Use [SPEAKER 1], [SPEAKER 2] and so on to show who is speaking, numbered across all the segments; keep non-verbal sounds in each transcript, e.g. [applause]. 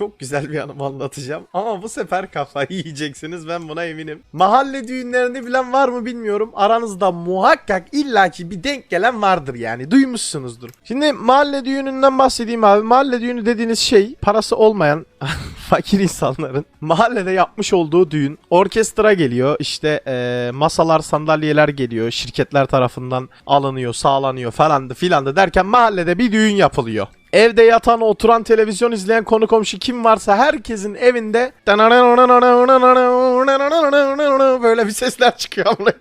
[SPEAKER 1] çok güzel bir anımı anlatacağım. Ama bu sefer kafayı yiyeceksiniz ben buna eminim. Mahalle düğünlerini bilen var mı bilmiyorum. Aranızda muhakkak illaki bir denk gelen vardır yani. Duymuşsunuzdur. Şimdi mahalle düğününden bahsedeyim abi. Mahalle düğünü dediğiniz şey parası olmayan [laughs] fakir insanların mahallede yapmış olduğu düğün. Orkestra geliyor. işte eee, masalar sandalyeler geliyor. Şirketler tarafından alınıyor sağlanıyor falandı filandı derken mahallede bir düğün yapılıyor. Evde yatan, oturan, televizyon izleyen konu komşu kim varsa herkesin evinde [laughs] böyle bir sesler çıkıyor amına.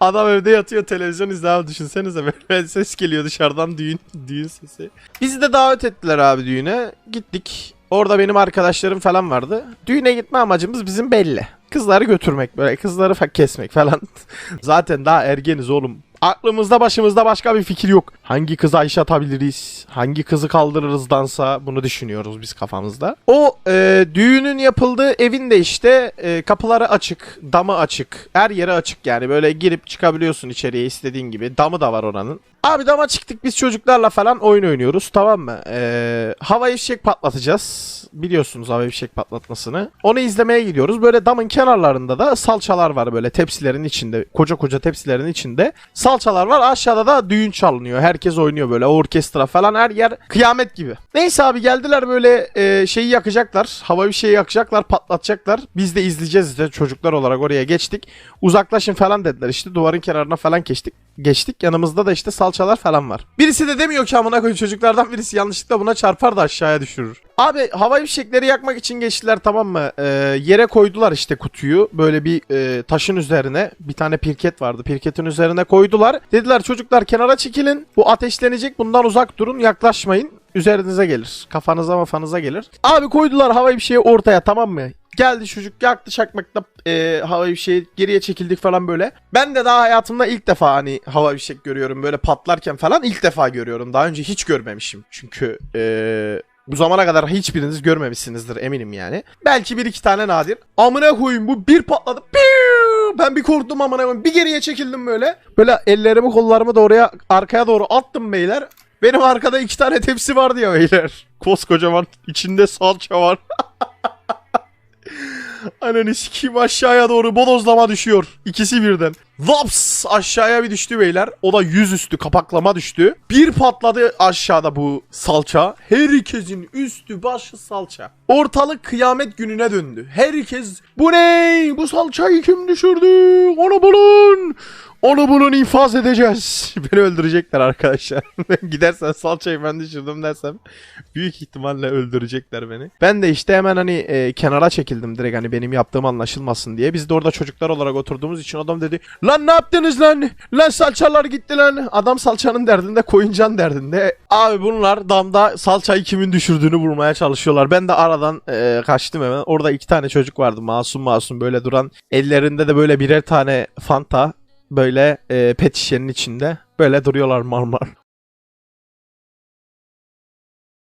[SPEAKER 1] Adam evde yatıyor televizyon izliyor abi düşünsenize böyle ses geliyor dışarıdan düğün düğün sesi. Bizi de davet ettiler abi düğüne. Gittik. Orada benim arkadaşlarım falan vardı. Düğüne gitme amacımız bizim belli. Kızları götürmek böyle kızları kesmek falan. [laughs] Zaten daha ergeniz oğlum. Aklımızda başımızda başka bir fikir yok. Hangi kızı Ayşe atabiliriz? Hangi kızı kaldırırız dansa? Bunu düşünüyoruz biz kafamızda. O e, düğünün yapıldığı evin de işte e, kapıları açık, damı açık. Her yeri açık yani böyle girip çıkabiliyorsun içeriye istediğin gibi. Damı da var oranın. Abi dama çıktık biz çocuklarla falan oyun oynuyoruz tamam mı? Ee, havai fişek patlatacağız. Biliyorsunuz havai fişek patlatmasını. Onu izlemeye gidiyoruz. Böyle damın kenarlarında da salçalar var böyle tepsilerin içinde. Koca koca tepsilerin içinde. Salçalar var. Aşağıda da düğün çalınıyor. Herkes oynuyor böyle orkestra falan her yer kıyamet gibi. Neyse abi geldiler böyle e, şeyi yakacaklar. Havai fişeği yakacaklar patlatacaklar. Biz de izleyeceğiz işte çocuklar olarak oraya geçtik. Uzaklaşın falan dediler işte duvarın kenarına falan geçtik. Geçtik yanımızda da işte salçalar falan var. Birisi de demiyor ki amına koyayım çocuklardan birisi yanlışlıkla buna çarpar da aşağıya düşürür. Abi havai fişekleri yakmak için geçtiler tamam mı? Ee, yere koydular işte kutuyu böyle bir e, taşın üzerine bir tane pirket vardı pirketin üzerine koydular. Dediler çocuklar kenara çekilin bu ateşlenecek bundan uzak durun yaklaşmayın üzerinize gelir. Kafanıza mafanıza gelir. Abi koydular havai fişeği ortaya tamam mı? Geldi çocuk yaktı çakmakta e, havai fişeği geriye çekildik falan böyle. Ben de daha hayatımda ilk defa hani havai fişek görüyorum böyle patlarken falan ilk defa görüyorum. Daha önce hiç görmemişim. Çünkü e, bu zamana kadar hiçbiriniz görmemişsinizdir eminim yani. Belki bir iki tane nadir. Amına koyayım bu bir patladı. Piu! Ben bir korktum amına koyayım. Bir geriye çekildim böyle. Böyle ellerimi kollarımı da oraya arkaya doğru attım beyler. Benim arkada iki tane tepsi vardı ya beyler. Koskocaman içinde salça var. [laughs] Ananı sikeyim aşağıya doğru bodozlama düşüyor. İkisi birden. Vaps aşağıya bir düştü beyler. O da yüzüstü kapaklama düştü. Bir patladı aşağıda bu salça. Herkesin üstü başı salça. Ortalık kıyamet gününe döndü. Herkes bu ne? Bu salçayı kim düşürdü? Onu bulun. Onu bulun infaz edeceğiz. [laughs] Beni öldürecekler arkadaşlar. [laughs] Gidersen salçayı ben düşürdüm dersem büyük ihtimalle öldürecekler beni. Ben de işte hemen hani e, kenara çekildim direkt hani benim yaptığım anlaşılmasın diye. Biz de orada çocuklar olarak oturduğumuz için adam dedi lan ne yaptınız lan? Lan salçalar gitti lan. Adam salçanın derdinde koyuncan derdinde. Abi bunlar damda salçayı kimin düşürdüğünü bulmaya çalışıyorlar. Ben de aradan e, kaçtım hemen. Orada iki tane çocuk vardı masum masum böyle duran. Ellerinde de böyle birer tane fanta böyle e, pet şişenin içinde böyle duruyorlar marmar.